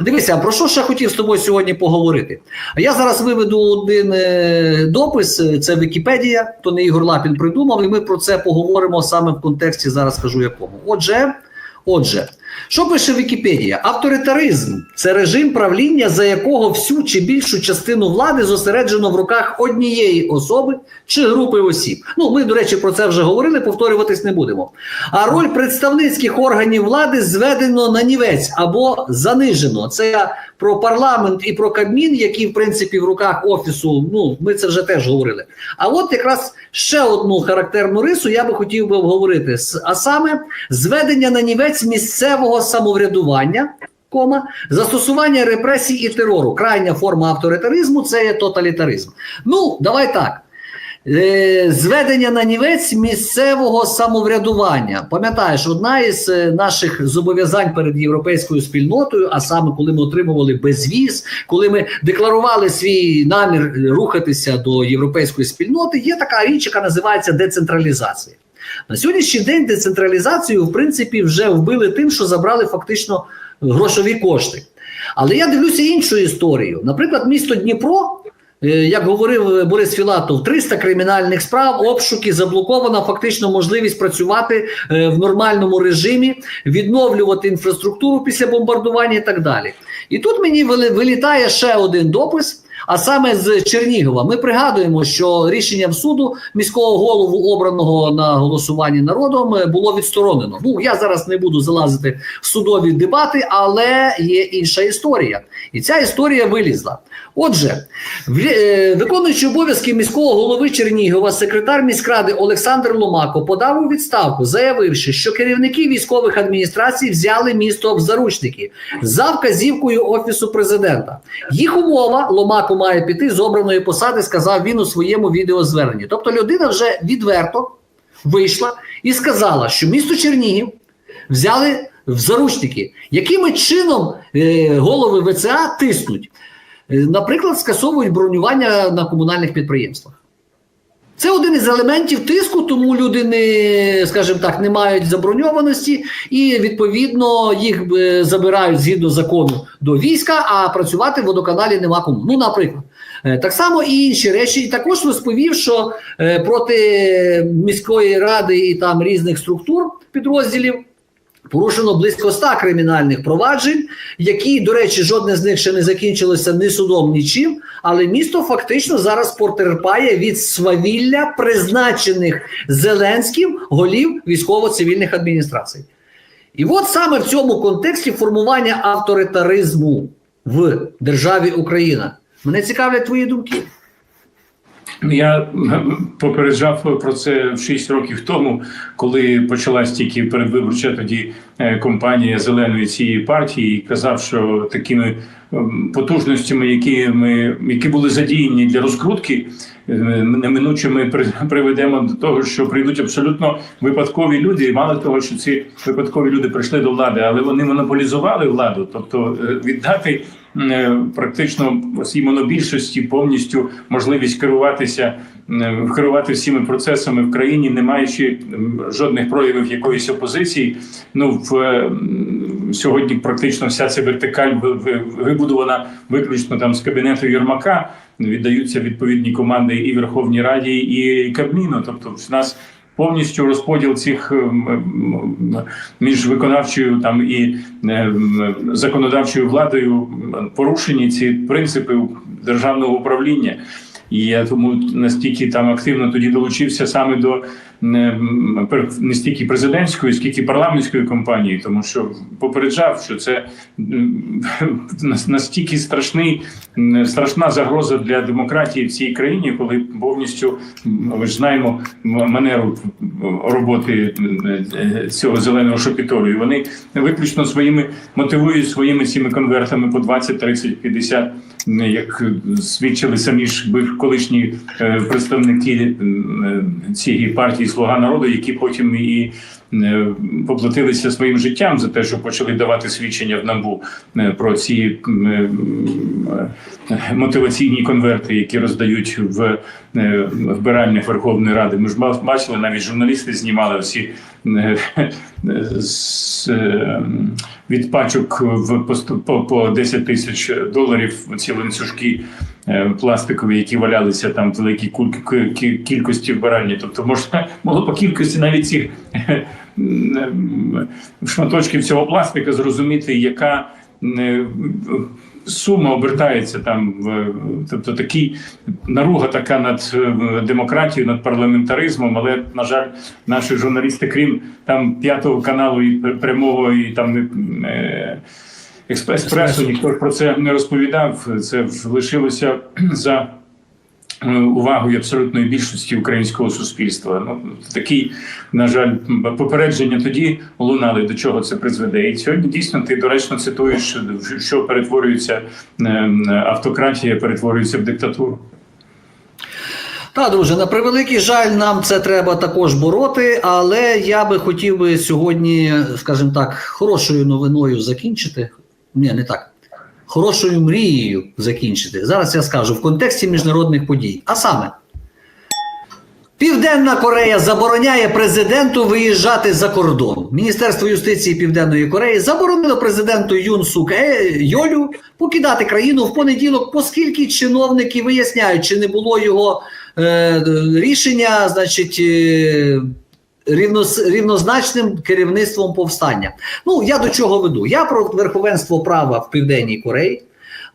Дивися, про що ще хотів з тобою сьогодні поговорити? Я зараз виведу один е, допис, е, це Вікіпедія, то не Ігор Лапін придумав, і ми про це поговоримо саме в контексті, зараз кажу якому. Отже, отже, що пише Вікіпедія? Авторитаризм це режим правління, за якого всю чи більшу частину влади зосереджено в руках однієї особи чи групи осіб. Ну, ми, до речі, про це вже говорили, повторюватись не будемо. А роль представницьких органів влади зведено на нівець або занижено. Це про парламент і про Кабмін, які в принципі в руках офісу. Ну ми це вже теж говорили. А от якраз ще одну характерну рису я би хотів би обговорити: а саме зведення на нівець місцевого самоврядування. Кома застосування репресій і терору. Крайня форма авторитаризму це є тоталітаризм. Ну, давай так. Е, Зведення на нівець місцевого самоврядування. Пам'ятаєш, одна із е, наших зобов'язань перед європейською спільнотою, а саме коли ми отримували безвіз, коли ми декларували свій намір рухатися до європейської спільноти, є така річ, яка називається децентралізація. На сьогоднішній день децентралізацію, в принципі, вже вбили тим, що забрали фактично грошові кошти. Але я дивлюся іншу історію. Наприклад, місто Дніпро. Е, Як говорив Борис Філатов, 300 кримінальних справ, обшуки, заблокована фактично можливість працювати е, в нормальному режимі, відновлювати інфраструктуру після бомбардування і так далі. І тут мені вилітає ще один допис. А саме з Чернігова ми пригадуємо, що рішенням суду міського голову, обраного на голосуванні народом, е, було відсторонено. Ну я зараз не буду залазити в судові дебати, але є інша історія, і ця історія вилізла. Отже, е, обов'язки міського голови Чернігова, секретар міськради Олександр Ломако подав у відставку, заявивши, що керівники військових адміністрацій взяли місто в заручники за вказівкою офісу президента. Їх умова Ломако має піти з обраної посади, сказав він у своєму відеозверненні. Тобто, людина вже відверто вийшла і сказала, що місто Чернігів взяли в заручники. Якими чином е, голови ВЦА тиснуть? Е, Наприклад, скасовують бронювання на комунальних підприємствах. Це один із елементів тиску, тому люди не, скажімо так, не мають заброньованості, і відповідно їх е, забирають згідно закону до війська, а працювати в водоканалі нема кому. Ну, наприклад, Е, так само і інші речі. І також розповів, що е, проти міської ради і там різних структур підрозділів. Порушено близько 100 кримінальних проваджень, які, до речі, жодне з них ще не закінчилося ні судом, нічим. Але місто фактично зараз потерпає від свавілля призначених Зеленським голів військово-цивільних адміністрацій. І от саме в цьому контексті формування авторитаризму в державі Україна. Мене цікавлять твої думки. Я попереджав про це 6 років тому, коли почалась тільки передвиборча тоді е, кампанія зеленої цієї партії, і казав, що такими ем, потужностями, які ми які були задіяні для розкрутки, е, неминуче ми приведемо до того, що прийдуть абсолютно випадкові люди. І мало того, що ці випадкові люди прийшли до влади, але вони монополізували владу, тобто е, віддати практично всій монобільшості повністю можливість керуватися, е, керувати всіми процесами в країні, не маючи жодних проявів якоїсь опозиції. Ну в е, сьогодні практично вся ця вертикаль ви- ви- вибудована виключно там з кабінету Єрмака. Віддаються відповідні команди і Верховній Раді, і Кабміну. Тобто, в нас повністю розподіл цих ем, ем, між виконавчою там і ем, законодавчою владою порушені ці принципи державного управління. І я тому настільки там активно тоді долучився саме до пер- не стільки президентської, скільки парламентської кампанії, тому що попереджав, що це настільки страшний, страшна загроза для демократії в цій країні, коли повністю ми ж знаємо манеру роботи цього зеленого шапітору. І вони виключно своїми мотивують своїми цими конвертами по 20, 30, 50, як свідчили самі ж колишні е, представники цієї партії Слуга народу, які потім і е, поплатилися своїм життям за те, що почали давати свідчення в НАБУ е, про ці е, мотиваційні конверти, які роздають в вбиральнях Верховної Ради. Ми ж ба- бачили, навіть журналісти знімали всі від пачок в по, по, по 10 тисяч доларів ці ланцюжки пластикові, які валялися там в великій кількості вбиральні. Тобто можна було по кількості навіть цих е, шматочків цього пластика зрозуміти, яка е, сума обертається там. Тобто такий наруга така над е, демократією, над парламентаризмом. Але на жаль, наші журналісти, крім там п'ятого каналу і прямого, і там е, експрес-пресу, ніхто про це не розповідав. Це лишилося за е, увагою абсолютної більшості українського суспільства. Ну такий, на жаль, попередження тоді лунали, до чого це призведе. І сьогодні дійсно ти доречно цитуєш, що перетворюється е, автократія, перетворюється в диктатуру. Так, друже, на превеликий жаль, нам це треба також бороти, але я би хотів би сьогодні, скажімо так, хорошою новиною закінчити. Ні, не так. Хорошою мрією закінчити. Зараз я скажу в контексті міжнародних подій. А саме, Південна Корея забороняє президенту виїжджати за кордон. Міністерство юстиції Південної Кореї заборонило президенту Юн Сук Е- Йолю покидати країну в понеділок, оскільки чиновники виясняють, чи не було його е, рішення, значить. Е, Рівнос, рівнозначним керівництвом повстання. Ну я до чого веду? Я про верховенство права в Південній Кореї,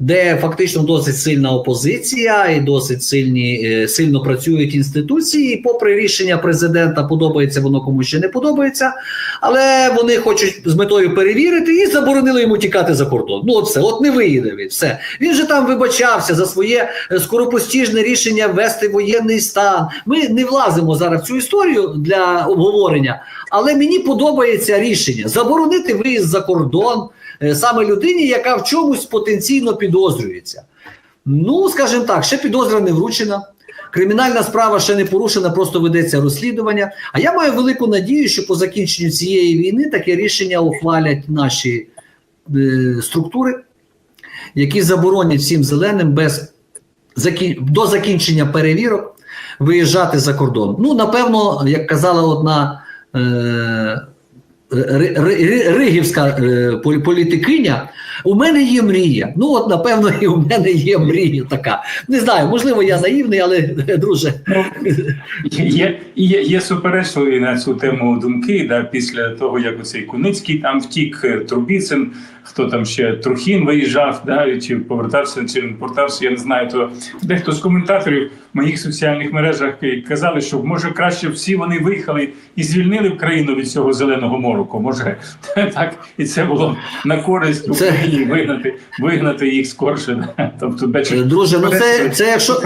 де фактично досить сильна опозиція і досить сильні, е, сильно працюють інституції. І попри рішення президента, подобається воно комусь ще не подобається, але вони хочуть з метою перевірити і заборонили йому тікати за кордон. Ну, от все, от не виїде він. Все. Він же там вибачався за своє е, скоропостіжне рішення ввести воєнний стан. Ми не влазимо зараз в цю історію для обговорення, але мені подобається рішення заборонити виїзд за кордон саме людині, яка в чомусь потенційно підозрюється. Ну, скажімо так, ще підозра не вручена. Кримінальна справа ще не порушена, просто ведеться розслідування. А я маю велику надію, що по закінченню цієї війни таке рішення ухвалять наші е, структури, які заборонять всім зеленим без закін... до закінчення перевірок виїжджати за кордон. Ну, напевно, як казала одна е... ри- ри- ри- ригівська е... політикиня, у мене є мрія. Ну, от, напевно, і у мене є мрія така. Не знаю, можливо, я наївний, але, друже, Є, є, є суперечливі на цю тему думки. Да, після того, як оцей Куницький там втік, е, Трубіцин, хто там ще Трухін виїжджав, да, чи повертався, чи не повертався, я не знаю. То дехто з коментаторів в моїх соціальних мережах е, казали, що може краще всі вони виїхали і звільнили країну від цього зеленого мороку. Може так, і це було на користь Україні вигнати, вигнати їх скорше. Тобто, бачиш, Е, друже, ну це, це якщо.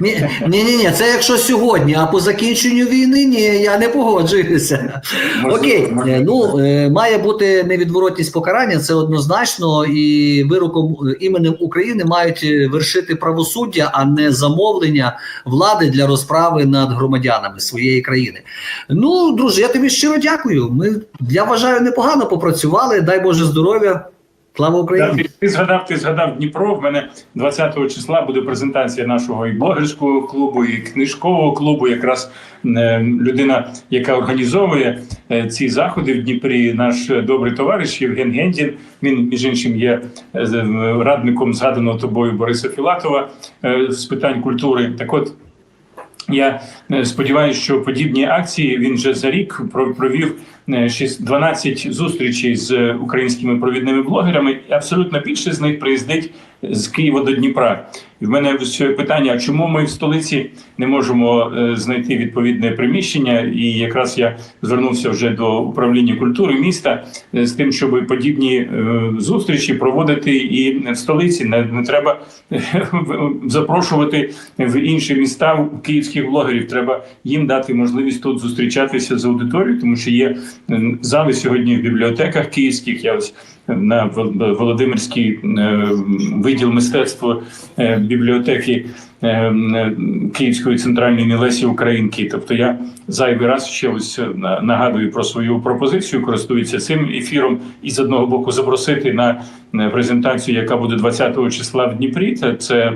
Ні, ні, ні, це якщо сьогодні, а по закінченню війни ні, я не погоджуюся. Окей, е, ну е, має бути невідворотність покарання, це однозначно, і вироком іменем України мають вершити правосуддя, а не замовлення влади для розправи над громадянами своєї країни. Ну, друже, я тобі щиро дякую. Ми я вважаю непогано попрацювали. Дай Боже здоров'я. Слава Україні! ти, згадав, ти згадав Дніпро. В мене 20-го числа буде презентація нашого і блогерського клубу, і книжкового клубу. Якраз е, людина, яка організовує е, ці заходи в Дніпрі, наш добрий товариш Євген Гендін. Він між іншим є е, радником згаданого тобою Бориса Філатова з питань культури. Так от. Я сподіваюся, що подібні акції він вже за рік про- провів 12 зустрічей з е, українськими провідними блогерами. І абсолютно більше з них приїздить з Києва до Дніпра. І в мене ось питання: а чому ми в столиці не можемо е, знайти відповідне приміщення? І якраз я звернувся вже до управління культури міста е, з тим, щоб подібні е, зустрічі проводити і в столиці. Не, не треба е, запрошувати в інші міста київських блогерів. Треба їм дати можливість тут зустрічатися з аудиторією, тому що є е, зали сьогодні в бібліотеках київських. Я ось на Вол- Володимирський е, виділ мистецтва е, бібліотеки е, Київської центральної Лесі Українки. Тобто я зайвий раз ще ось нагадую про свою пропозицію, користуюся цим ефіром і з одного боку запросити на презентацію, яка буде 20 числа в Дніпрі. Це,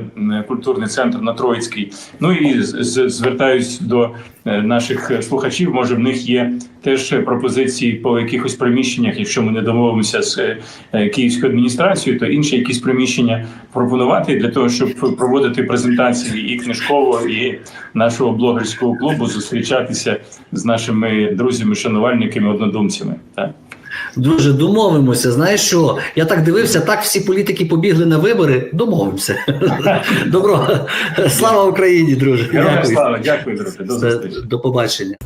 культурний центр на Троїцький. Ну і звертаюсь до наших слухачів. Може, в них є теж пропозиції по якихось приміщеннях. Якщо ми не домовимося з е, е, київською адміністрацією, то інші якісь приміщення пропонувати для того, щоб проводити презентації і книжково, і нашого блогерського клубу зустрічатися з нашими друзями, шанувальниками, однодумцями. Так. Друже, домовимося. Знаєш що? Я так дивився, так всі політики побігли на вибори. Домовимося. Добро. Слава Україні, друже. Дякую. слава, дякую, зустрічі. До побачення.